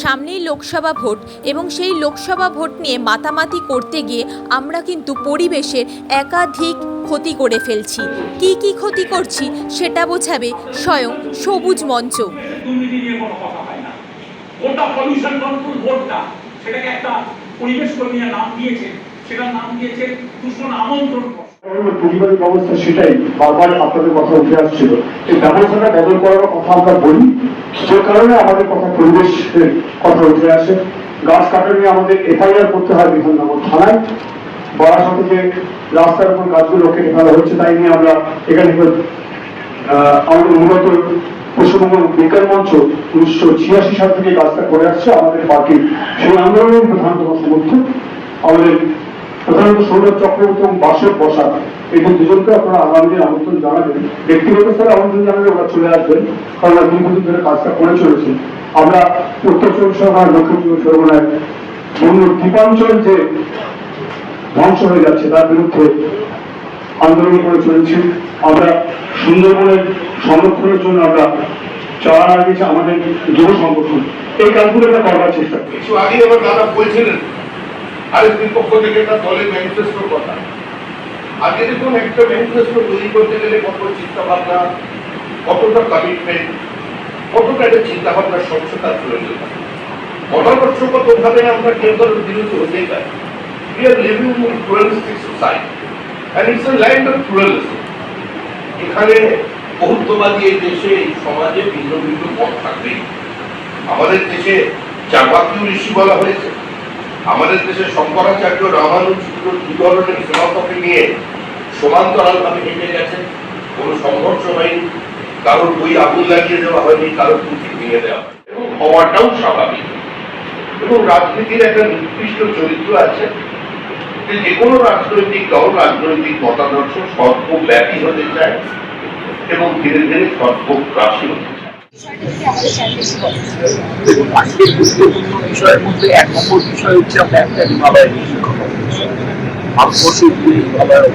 সামনেই লোকসভা ভোট এবং সেই লোকসভা ভোট নিয়ে মাতামাতি করতে গিয়ে আমরা কিন্তু পরিবেশের একাধিক ক্ষতি করে ফেলছি। কি কি ক্ষতি করছি সেটা বোঝাবে স্বয়ং সবুজ মঞ্চ। পরিবেশ নাম দিয়েছে। সেটার নাম দিয়েছে দূষণ আমন্ত্রণ রাস্তার উপর তাই নিয়ে আমরা এখানে পশ্চিমবঙ্গ বিজ্ঞান মঞ্চ উনিশশো ছিয়াশি সাল থেকে কাজটা করে আসছে। আমাদের পার্টির সেই আন্দোলনের প্রধানতম সমর্থক আমাদের প্রধানত সৌরভ চক্রবর্তী এবং দুজনকে আপনারা আগামী দিন আমন্ত্রণ জানাবেন। ব্যক্তিগত স্তরে আমন্ত্রণ জানালে ওরা চলে আসবেন, কারণ ওরা দীর্ঘদিন ধরে কাজটা করে চলেছে। আমরা উত্তর চব্বিশ পরগনা দক্ষিণ চব্বিশ পরগনায় দ্বীপাঞ্চল যে ধ্বংস হয়ে যাচ্ছে, তার বিরুদ্ধে আন্দোলন করে চলেছি। আমরা সুন্দরবনের সংরক্ষণের জন্য আমরা চারা লাগিয়েছি আমাদের যুব সংগঠন। এই কাজগুলো আমরা করবার চেষ্টা কিছু আগে আমার দাদা বলছিলেন আরেকদিন পক্ষ থেকে একটা দলের ম্যানিফেস্টোর কথা আজকে দেখুন একটা ম্যানিফেস্টো তৈরি করতে গেলে কত চিন্তা ভাবনা কতটা কমিটমেন্ট কতটা একটা চিন্তা ভাবনার স্বচ্ছতার প্রয়োজন? অনাবশ্যকত ভাবে আমরা কেউ কারোর বিরুদ্ধে হতেই পারি। We are living in pluralistic society, and it's a land of pluralism. এখানে বহুত্ববাদী এই দেশে, এই সমাজে ভিন্ন ভিন্ন মত থাকবেই। আমাদের দেশে চাকবাকীয় ঋষি বলা হয়েছে আমাদের দেশে শঙ্করাচার্য রামানুজ দু নিয়ে সমান্তরাল ভাবে হেঁটে গেছেন। কোনো সংঘর্ষ হয়নি, কারোর বই আগুন লাগিয়ে দেওয়া হয়নি, কারোর পুঁথি ভেঙে দেওয়া এবং হওয়াটাও স্বাভাবিক। এবং রাজনীতির একটা নির্দিষ্ট চরিত্র আছে যে কোনো রাজনৈতিক দল, রাজনৈতিক মতাদর্শ সর্বব্যাপী হতে চায় এবং ধীরে ধীরে সর্বগ্রাসী হতে দেখুন আজকের গুরুত্বপূর্ণ বিষয়ের মধ্যে এক নম্বর বিষয় হচ্ছে আমরা একটা হিমালয় নিয়ে শিক্ষক ভারতবর্ষের যে হিমালয়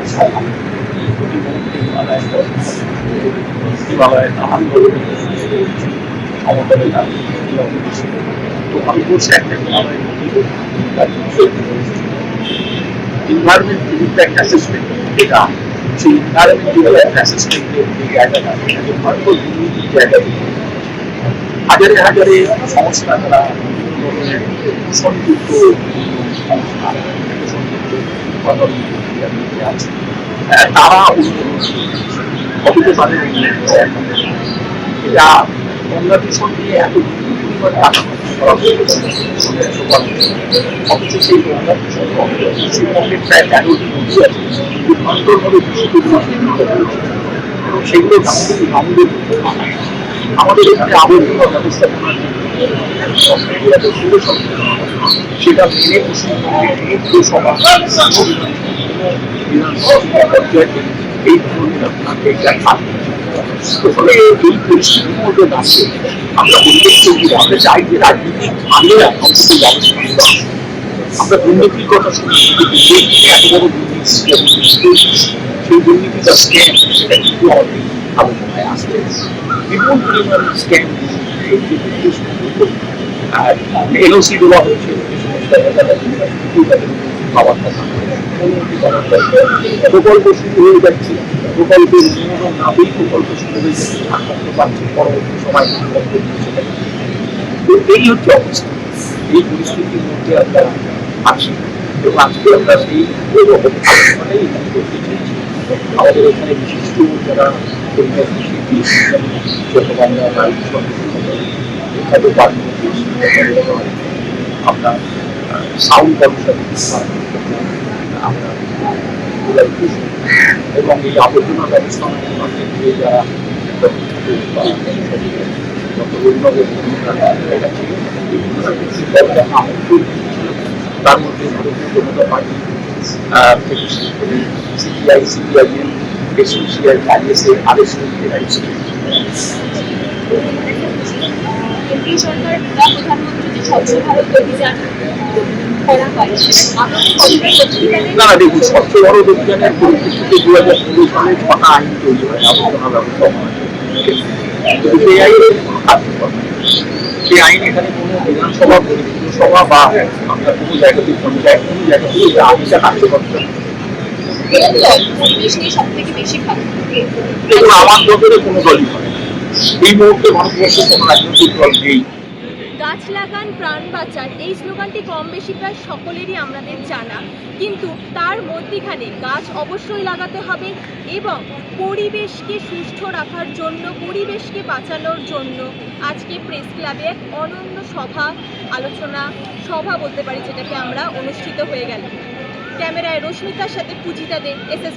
হিমালয় হিমালয় সমতলে থাকে তো ভারতবর্ষে একটা হিমালয় বিভিন্ন একটা অ্যাসেসমেন্ট এটা সেই ইনভারমেন্ট ডেভেলপ অ্যাসেসমেন্টের যে জায়গাটা সেটাকে ভারতবর্ষ জায়গা হাজারে হাজারে সংস্থা তারা সংযুক্ত তারা অথচ তাদের। এটা দূষণ নিয়ে এত পশ্চিমবঙ্গের এবং সেগুলো আমাদের আমাদের আমাদের এখানে যে পৌরসভা, সেটা মেনে দাঁড়িয়ে আমরা পরিবেশ আমরা চাই যে রাজনীতি অন্তত ব্যবস্থা আমরা দুর্নীতির কথা এত বড় দুর্নীতি সেই দুর্নীতিটা স্ক্যাম সেটা কিন্তু আমাদের আসছে বিপুল পরিমাণ স্ক্যাম আর এনওসি দেওয়া হয়েছে পাওয়ার কথা। প্রকল্প শুরু হয়ে যাচ্ছে প্রকল্পের নিয়মন নামেই প্রকল্প শুরু হয়ে যাচ্ছে ঠাকুর পাচ্ছে পরবর্তী সময় তো এই হচ্ছে অবস্থা এই পরিস্থিতির মধ্যে আমরা আছি এবং আজকে আমরা সেই আলোচনাটাই এখানে করতে চাইছি আমাদের এখানে বিশিষ্ট যারা এবং এই আবর্জনা ব্যবস্থাপনার মধ্যে দিয়ে যারা। তার মধ্যে সিপিআই সিপিআইএম এসোসিয়াল আইএসএ আরএসএ এরা ছিল সরকার বা প্রধানমন্ত্রী যে স্বচ্ছ ভারত অভিযান করা হয় সেটা না না দেখুন স্বচ্ছ ভারত অভিযানের পরিপ্রেক্ষিতে দু হাজার ষোলো সালে ছটা আইন তৈরি হয় আবর্জনা ব্যবস্থাপনা কিন্তু সেই আইন এখানে কোনো বিধানসভা পৌরসভা বা আমরা কোনো জায়গাতে কোনো পঞ্চায়েত কোনো জায়গা থেকে এটা আবিষ্কার কার্যকর দেখুন, আমার দলের কোনো দলই করে এই মুহূর্তে ভারতবর্ষে কোনো রাজনৈতিক দল নেই। গাছ লাগান, প্রাণ বাঁচান, এই স্লোগানটি কম বেশি প্রায় সকলেরই আমাদের জানা। কিন্তু তার মধ্যেখানে গাছ অবশ্যই লাগাতে হবে এবং পরিবেশকে সুস্থ রাখার জন্য, পরিবেশকে বাঁচানোর জন্য আজকে প্রেস ক্লাবে এক অনন্য সভা আলোচনা, সভা বলতে পারি যেটাকে আমরা অনুষ্ঠিত হয়ে গেল। ক্যামেরায় রশ্মিতার সাথে পূজিতা দে এস এস